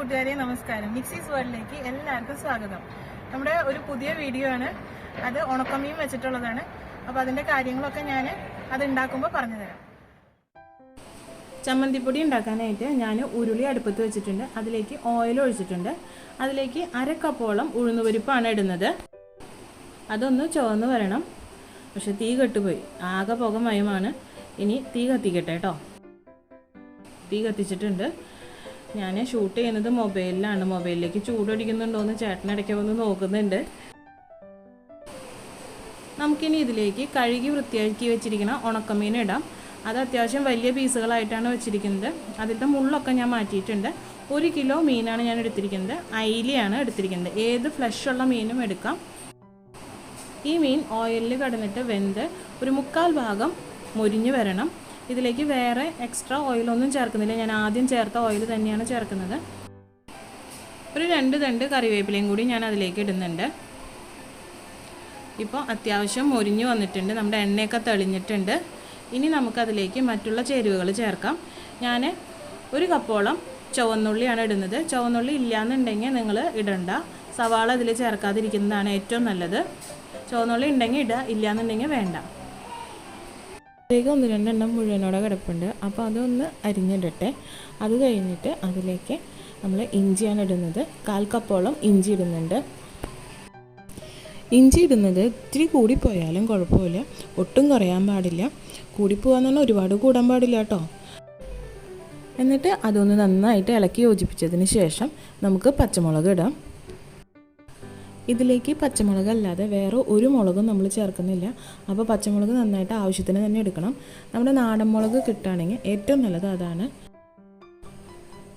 കൂട്ടുകാരെ നമസ്കാരം. മിക്സീസ് വേൾഡിലേക്ക് എല്ലാവർക്കും സ്വാഗതം. നമ്മുടെ ഒരു പുതിയ വീഡിയോ ആണ്. അത് ഉണക്കമീൻ വെച്ചിട്ടുള്ളതാണ്. അപ്പോൾ അതിന്റെ കാര്യങ്ങളൊക്കെ ഞാൻ അത് ഉണ്ടാക്കുമ്പോൾ പറഞ്ഞു തരാം ചമ്മന്തിപ്പൊടി ഉണ്ടാക്കാനായിട്ട് ഞാൻ ഉരുളി അടുപ്പത്ത് വെച്ചിട്ടുണ്ട്. അതിലേക്ക് ഓയിൽ ഒഴിച്ചിട്ടുണ്ട്. അതിലേക്ക് അര കപ്പോളം ഉഴുന്നുപരിപ്പാണ് ഇടുന്നത്. അതൊന്ന് ചുവന്ന് വരണം. പക്ഷെ തീ കെട്ടുപോയി. ആകെ പുക മയമാണ് ഇനി തീ കത്തിക്കട്ടെ കേട്ടോ. തീ കത്തിച്ചിട്ടുണ്ട്. ഞാൻ ഷൂട്ട് ചെയ്യുന്നത് മൊബൈലിലാണ്. മൊബൈലിലേക്ക് ചൂടടിക്കുന്നുണ്ടോ എന്ന് ചേട്ടനിടയ്ക്ക് വന്ന് നോക്കുന്നുണ്ട്. നമുക്കിനി ഇതിലേക്ക് കഴുകി വൃത്തിയാക്കി വെച്ചിരിക്കുന്ന ഉണക്കമീൻ ഇടാം. അത് അത്യാവശ്യം വലിയ പീസുകളായിട്ടാണ് വെച്ചിരിക്കുന്നത്. അതിലത്തെ മുള്ളൊക്കെ ഞാൻ മാറ്റിയിട്ടുണ്ട്. ഒരു കിലോ മീനാണ് ഞാൻ എടുത്തിരിക്കുന്നത്. അയിലയാണ് എടുത്തിരിക്കുന്നത്. ഏത് ഫ്ലഷ് ഉള്ള മീനും എടുക്കാം. ഈ മീൻ ഓയിലിൽ കടന്നിട്ട് വെന്ത് ഒരു മുക്കാൽ ഭാഗം മുരിഞ്ഞു വരണം. ഇതിലേക്ക് വേറെ എക്സ്ട്രാ ഓയിലൊന്നും ചേർക്കുന്നില്ല. ഞാൻ ആദ്യം ചേർത്ത ഓയിൽ തന്നെയാണ് ചേർക്കുന്നത്. ഒരു രണ്ട് തണ്ട് കറിവേപ്പിലയും കൂടി ഞാൻ അതിലേക്ക് ഇടുന്നുണ്ട്. ഇപ്പോൾ അത്യാവശ്യം മുരിഞ്ഞു വന്നിട്ടുണ്ട്. നമ്മുടെ എണ്ണയൊക്കെ തെളിഞ്ഞിട്ടുണ്ട്. ഇനി നമുക്കതിലേക്ക് മറ്റുള്ള ചേരുവകൾ ചേർക്കാം. ഞാൻ ഒരു കപ്പോളം ചുവന്നുള്ളിയാണ് ഇടുന്നത്. ചുവന്നുള്ളി ഇല്ലയെന്നുണ്ടെങ്കിൽ നിങ്ങൾ ഇടണ്ട. സവാള അതിൽ ചേർക്കാതിരിക്കുന്നതാണ് ഏറ്റവും നല്ലത്. ചുവന്നുള്ളി ഉണ്ടെങ്കിൽ ഇടുക ഇല്ലയെന്നുണ്ടെങ്കിൽ വേണ്ട. അതിലേക്ക് ഒന്ന് രണ്ടെണ്ണം മുഴുവനോടെ കിടപ്പുണ്ട്. അപ്പോൾ അതൊന്ന് അരിഞ്ഞിടട്ടെ. അത് കഴിഞ്ഞിട്ട് അതിലേക്ക് നമ്മൾ ഇഞ്ചിയാണ് ഇടുന്നത്. കാൽ കപ്പോളം ഇഞ്ചി ഇടുന്നുണ്ട്. ഇഞ്ചി ഇടുന്നത് ഇത്തിരി കൂടിപ്പോയാലും കുഴപ്പമില്ല. ഒട്ടും കുറയാൻ പാടില്ല. കൂടിപ്പോകാന്ന് പറഞ്ഞാൽ ഒരുപാട് കൂടാൻ പാടില്ല കേട്ടോ. എന്നിട്ട് അതൊന്ന് നന്നായിട്ട് ഇളക്കി യോജിപ്പിച്ചതിന് ശേഷം നമുക്ക് പച്ചമുളക് ഇടാം. ഇതിലേക്ക് പച്ചമുളക് അല്ലാതെ വേറെ ഒരു മുളകും നമ്മൾ ചേർക്കുന്നില്ല. അപ്പോൾ പച്ചമുളക് നന്നായിട്ട് ആവശ്യത്തിന് തന്നെ എടുക്കണം. നമ്മുടെ നാടൻ മുളക് കിട്ടുകയാണെങ്കിൽ ഏറ്റവും നല്ലത് അതാണ്.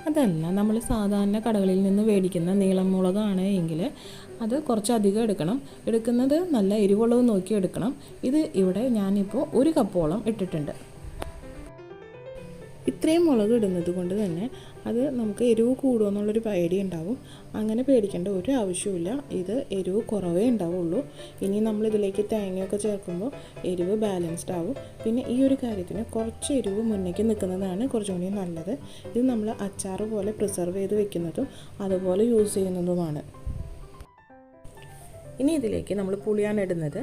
അതല്ല നമ്മൾ സാധാരണ കടകളിൽ നിന്ന് മേടിക്കുന്ന നീളം മുളകാണ് എങ്കിൽ അത് കുറച്ചധികം എടുക്കണം. എടുക്കുന്നത് നല്ല എരിവുള്ളവ് നോക്കി എടുക്കണം. ഇത് ഇവിടെ ഞാനിപ്പോൾ ഒരു കപ്പോളം ഇട്ടിട്ടുണ്ട്. ഇത്രയും മുളക് ഇടുന്നത് കൊണ്ട് തന്നെ അത് നമുക്ക് എരിവ് കൂടുമോ എന്നുള്ളൊരു പേടി ഉണ്ടാവും. അങ്ങനെ പേടിക്കേണ്ട ഒരു ആവശ്യമില്ല ഇത് എരിവ് കുറവേ ഉണ്ടാവുള്ളൂ. ഇനി നമ്മൾ ഇതിലേക്ക് തേങ്ങയൊക്കെ ചേർക്കുമ്പോൾ എരിവ് ബാലൻസ്ഡ് ആവും. പിന്നെ ഈ ഒരു കാര്യത്തിന് കുറച്ച് എരിവ് മുന്നേക്ക് നിൽക്കുന്നതാണ് കുറച്ചും കൂടി നല്ലത്. ഇത് നമ്മൾ അച്ചാർ പോലെ പ്രിസർവ് ചെയ്ത് വെക്കുന്നതും അതുപോലെ യൂസ് ചെയ്യുന്നതുമാണ്. ഇനി ഇതിലേക്ക് നമ്മൾ പുളിയാണ് ഇടുന്നത്.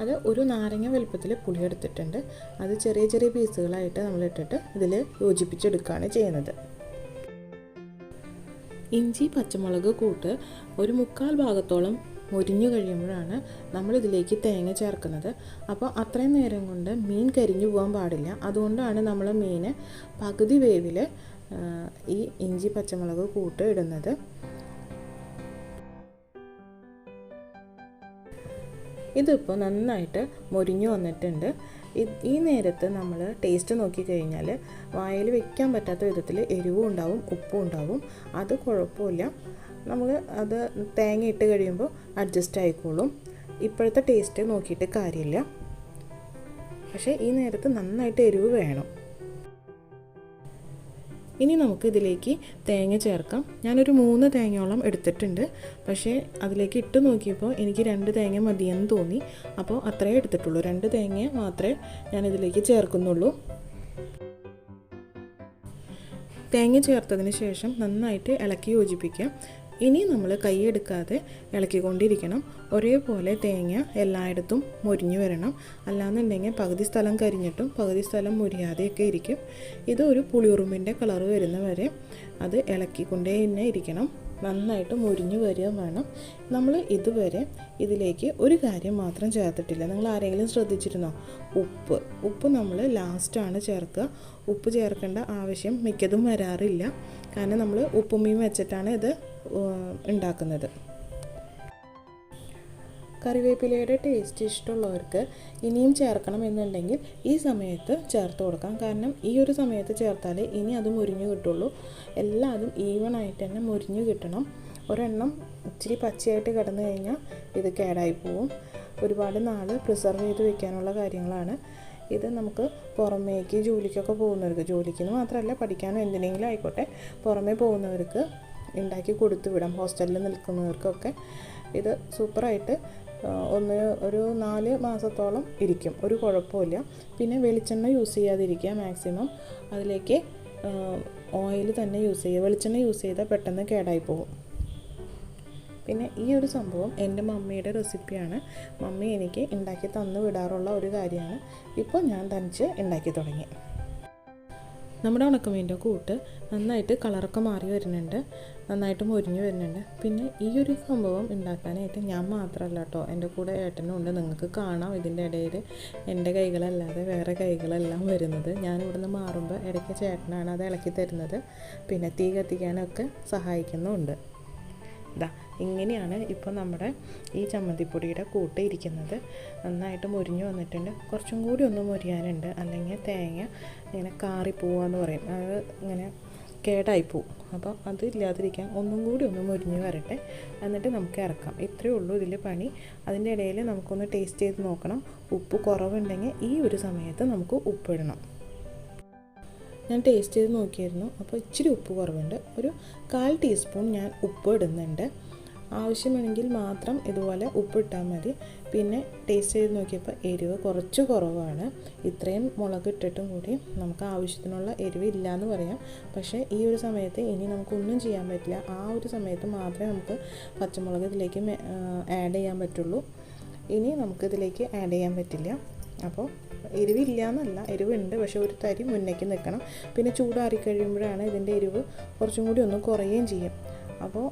അത് ഒരു നാരങ്ങ വലുപ്പത്തിൽ പുളി എടുത്തിട്ടുണ്ട്. അത് ചെറിയ ചെറിയ പീസുകളായിട്ട് നമ്മൾ ഇട്ടിട്ട് ഇതിൽ യോജിപ്പിച്ചെടുക്കുകയാണ് ചെയ്യുന്നത്. ഇഞ്ചി പച്ചമുളക് കൂട്ട് ഒരു മുക്കാൽ ഭാഗത്തോളം മുരിഞ്ഞു കഴിയുമ്പോഴാണ് നമ്മളിതിലേക്ക് തേങ്ങ ചേർക്കുന്നത്. അപ്പോൾ അത്രയും നേരം കൊണ്ട് മീൻ കരിഞ്ഞു പോകാൻ പാടില്ല. അതുകൊണ്ടാണ് നമ്മൾ മീൻ പകുതി വേവിൽ ഈ ഇഞ്ചി പച്ചമുളക് കൂട്ട് ഇടുന്നത്. ഇതിപ്പോൾ നന്നായിട്ട് മുരിഞ്ഞു വന്നിട്ടുണ്ട്. ഈ നേരത്ത് നമ്മൾ ടേസ്റ്റ് നോക്കിക്കഴിഞ്ഞാൽ വായിൽ വെക്കാൻ പറ്റാത്ത വിധത്തിൽ എരിവും ഉണ്ടാവും ഉപ്പും ഉണ്ടാവും. അത് കുഴപ്പമില്ല. നമ്മൾ അത് തേങ്ങ ഇട്ട് കഴിയുമ്പോൾ അഡ്ജസ്റ്റ് ആയിക്കോളും. ഇപ്പോഴത്തെ ടേസ്റ്റ് നോക്കിയിട്ട് കാര്യമില്ല. പക്ഷേ ഈ നേരത്ത് നന്നായിട്ട് എരിവ് വേണം. ഇനി നമുക്ക് ഇതിലേക്ക് തേങ്ങ ചേർക്കാം. ഞാനൊരു മൂന്ന് തേങ്ങയോളം എടുത്തിട്ടുണ്ട്. പക്ഷേ അതിലേക്ക് ഇട്ട് നോക്കിയപ്പോൾ എനിക്ക് രണ്ട് തേങ്ങ മതിയെന്ന് തോന്നി. അപ്പോൾ അത്രയേ എടുത്തിട്ടുള്ളൂ. രണ്ട് തേങ്ങ മാത്രമേ ഞാൻ ഇതിലേക്ക് ചേർക്കുന്നുള്ളൂ. തേങ്ങ ചേർത്തതിന് ശേഷം നന്നായിട്ട് ഇളക്കി യോജിപ്പിക്കാം. ഇനി നമ്മൾ കൈയെടുക്കാതെ ഇളക്കിക്കൊണ്ടിരിക്കണം. ഒരേപോലെ തേങ്ങ എല്ലായിടത്തും മുരിഞ്ഞു വരണം. അല്ലാന്നുണ്ടെങ്കിൽ പകുതി സ്ഥലം കരിഞ്ഞിട്ടും പകുതി സ്ഥലം മുരിയാതെയൊക്കെ ഇരിക്കും. ഇത് ഒരു പുളിയുറുമ്പിന്റെ കളർ വരുന്ന വരെ അത് ഇളക്കിക്കൊണ്ടേ തന്നെ ഇരിക്കണം. നന്നായിട്ട് മുരിഞ്ഞു വരിക വേണം. നമ്മൾ ഇതുവരെ ഇതിലേക്ക് ഒരു കാര്യം മാത്രം ചേർത്തിട്ടില്ല. നിങ്ങൾ ആരെങ്കിലും ശ്രദ്ധിച്ചിരുന്നോ? ഉപ്പ്. ഉപ്പ് നമ്മൾ ലാസ്റ്റാണ് ചേർക്കുക. ഉപ്പ് ചേർക്കേണ്ട ആവശ്യം മിക്കതും വരാറില്ല. കാരണം നമ്മൾ ഉപ്പുമീൻ വെച്ചിട്ടാണ് ഇത് ഉണ്ടാക്കുന്നത്. കറിവേപ്പിലയുടെ ടേസ്റ്റ് ഇഷ്ടമുള്ളവർക്ക് ഇനിയും ചേർക്കണം എന്നുണ്ടെങ്കിൽ ഈ സമയത്ത് ചേർത്ത് കൊടുക്കാം. കാരണം ഈ ഒരു സമയത്ത് ചേർത്താലേ ഇനി അത് മുരിഞ്ഞു കിട്ടുള്ളൂ. എല്ലാതും ഈവൺ ആയിട്ട് തന്നെ മുരിഞ്ഞു കിട്ടണം. ഒരെണ്ണം ഇച്ചിരി പച്ചയായിട്ട് കിടന്നു കഴിഞ്ഞാൽ ഇത് കേടായി പോവും. ഒരുപാട് നാൾ പ്രിസർവ് ചെയ്ത് വെക്കാനുള്ള കാര്യങ്ങളാണ്. ഇത് നമുക്ക് പുറമേക്ക് ജോലിക്കൊക്കെ പോകുന്നവർക്ക് ജോലിക്കെന്ന് മാത്രമല്ല പഠിക്കാനോ എന്തിനെങ്കിലും ആയിക്കോട്ടെ പുറമേ പോകുന്നവർക്ക് ഉണ്ടാക്കി കൊടുത്തു വിടാം. ഹോസ്റ്റലിൽ നിൽക്കുന്നവർക്കൊക്കെ ഇത് സൂപ്പറായിട്ട് ഒന്ന് ഒരു നാല് മാസത്തോളം ഇരിക്കും. ഒരു കുഴപ്പമില്ല. പിന്നെ വെളിച്ചെണ്ണ യൂസ് ചെയ്യാതിരിക്കുക മാക്സിമം. അതിലേക്ക് ഓയിൽ തന്നെ യൂസ് ചെയ്യുക. വെളിച്ചെണ്ണ യൂസ് ചെയ്താൽ പെട്ടെന്ന് കേടായി പോകും. പിന്നെ ഈ ഒരു സംഭവം എന്റെ മമ്മിയുടെ റെസിപ്പിയാണ്. മമ്മി എനിക്ക് ഉണ്ടാക്കി തന്നു വിടാറുള്ള ഒരു കാര്യമാണ്. ഇപ്പോൾ ഞാൻ തനിച്ച് ഉണ്ടാക്കി തുടങ്ങി. നമ്മുടെ ഉണക്കമീന്റെ കൂട്ട് നന്നായിട്ട് കളറൊക്കെ മാറി വരുന്നുണ്ട്. നന്നായിട്ട് മൊരിഞ്ഞ് വരുന്നുണ്ട്. പിന്നെ ഈ ഒരു സംഭവം ഉണ്ടാക്കാനായിട്ട് ഞാൻ മാത്രമല്ല കേട്ടോ എന്റെ കൂടെ ഏട്ടനും ഉണ്ട്. നിങ്ങൾക്ക് കാണാം ഇതിന്റെ ഇടയിൽ എന്റെ കൈകളല്ലാതെ വേറെ കൈകളെല്ലാം വരുന്നത്. ഞാനിവിടെ നിന്ന് മാറുമ്പോൾ ഇടയ്ക്ക് ചേട്ടനാണ് അത് ഇളക്കി തരുന്നത്. പിന്നെ തീ കത്തിക്കാനൊക്കെ സഹായിക്കുന്നുമുണ്ട് ഇതാ ഇങ്ങനെയാണ് ഇപ്പോൾ നമ്മുടെ ഈ ചമ്മന്തിപ്പൊടിയുടെ കൂട്ട് ഇരിക്കുന്നത്. നന്നായിട്ട് മുരിഞ്ഞു വന്നിട്ടുണ്ട്. കുറച്ചും കൂടി ഒന്ന് മുരിയാനുണ്ട്. അല്ലെങ്കിൽ തേങ്ങ ഇങ്ങനെ കാറിപ്പോവാന്ന് പറയും. അത് ഇങ്ങനെ കേടായി പോവും. അപ്പോൾ അത് ഇല്ലാതിരിക്കാൻ ഒന്നും കൂടി ഒന്ന് മുരിഞ്ഞ് വരട്ടെ. എന്നിട്ട് നമുക്ക് ഇറക്കാം. ഇത്രയേ ഉള്ളൂ ഇതിൽ പണി. അതിന്റെ ഇടയിൽ നമുക്കൊന്ന് ടേസ്റ്റ് ചെയ്ത് നോക്കണം. ഉപ്പ് കുറവുണ്ടെങ്കിൽ ഈ ഒരു സമയത്ത് നമുക്ക് ഉപ്പിടണം. ഞാൻ ടേസ്റ്റ് ചെയ്ത് നോക്കിയായിരുന്നു അപ്പോൾ ഇച്ചിരി ഉപ്പ് കുറവുണ്ട്. ഒരു കാൽ ടീസ്പൂൺ ഞാൻ ഉപ്പ് ഇടുന്നുണ്ട്. ആവശ്യമാണെങ്കിൽ മാത്രം ഇതുപോലെ ഉപ്പിട്ടാൽ മതി. പിന്നെ ടേസ്റ്റ് ചെയ്ത് നോക്കിയപ്പോൾ എരിവ് കുറച്ച് കുറവാണ്. ഇത്രയും മുളക് ഇട്ടിട്ടും കൂടി നമുക്ക് ആവശ്യത്തിനുള്ള എരിവ് ഇല്ല എന്ന് പറയാം. പക്ഷേ ഈ ഒരു സമയത്ത് ഇനി നമുക്കൊന്നും ചെയ്യാൻ പറ്റില്ല. ആ ഒരു സമയത്ത് മാത്രമേ നമുക്ക് പച്ചമുളക് ഇതിലേക്ക് ആഡ് ചെയ്യാൻ പറ്റുള്ളൂ. ഇനി നമുക്കിതിലേക്ക് ആഡ് ചെയ്യാൻ പറ്റില്ല. അപ്പോൾ എരിവില്ല എന്നല്ല എരിവുണ്ട് പക്ഷേ ഒരു തരി മുന്നേക്ക് നിൽക്കണം. പിന്നെ ചൂടാറി കഴിയുമ്പോഴാണ് ഇതിന്റെ എരിവ് കുറച്ചും കൂടി ഒന്ന് കുറയുകയും ചെയ്യും. അപ്പോൾ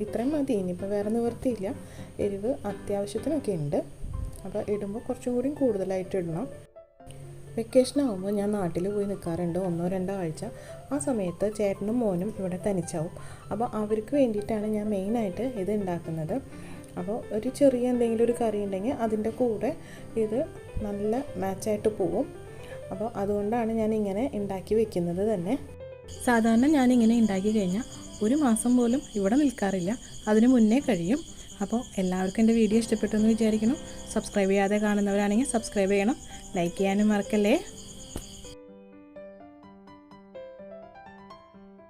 ഇത്രയും മതി. ഇനിയിപ്പോൾ വേറെ നിവൃത്തിയില്ല. എരിവ് അത്യാവശ്യത്തിനൊക്കെ ഉണ്ട്. അപ്പോൾ ഇടുമ്പോൾ കുറച്ചും കൂടി കൂടുതലായിട്ട് ഇടണം. വെക്കേഷൻ ആകുമ്പോൾ ഞാൻ നാട്ടിൽ പോയി നിൽക്കാറുണ്ട്. ഒന്നോ രണ്ടോ ആഴ്ച. ആ സമയത്ത് ചേട്ടനും മോനും ഇവിടെ തനിച്ചാവും. അപ്പോൾ അവർക്ക് വേണ്ടിയിട്ടാണ് ഞാൻ മെയിനായിട്ട് ഇത് ഉണ്ടാക്കുന്നത്. അപ്പോൾ ഒരു ചെറിയ എന്തെങ്കിലും ഒരു കറി ഉണ്ടെങ്കിൽ അതിന്റെ കൂടെ ഇത് നല്ല മാച്ചായിട്ട് പോവും. അപ്പോൾ അതുകൊണ്ടാണ് ഞാൻ ഇങ്ങനെ ഉണ്ടാക്കി വെക്കുന്നത് തന്നെ. സാധാരണ ഞാൻ ഇങ്ങനെ ഉണ്ടാക്കി കഴിഞ്ഞാൽ ഒരു മാസം പോലും ഇവിടെ നിൽക്കാറില്ല. അതിന് മുന്നേ കഴിയും. അപ്പോൾ എല്ലാവർക്കും എന്റെ വീഡിയോ ഇഷ്ടപ്പെട്ടു എന്ന് വിചാരിക്കണം സബ്സ്ക്രൈബ് ചെയ്യാതെ കാണുന്നവരാണെങ്കിൽ സബ്സ്ക്രൈബ് ചെയ്യണം. ലൈക്ക് ചെയ്യാനും മറക്കല്ലേ?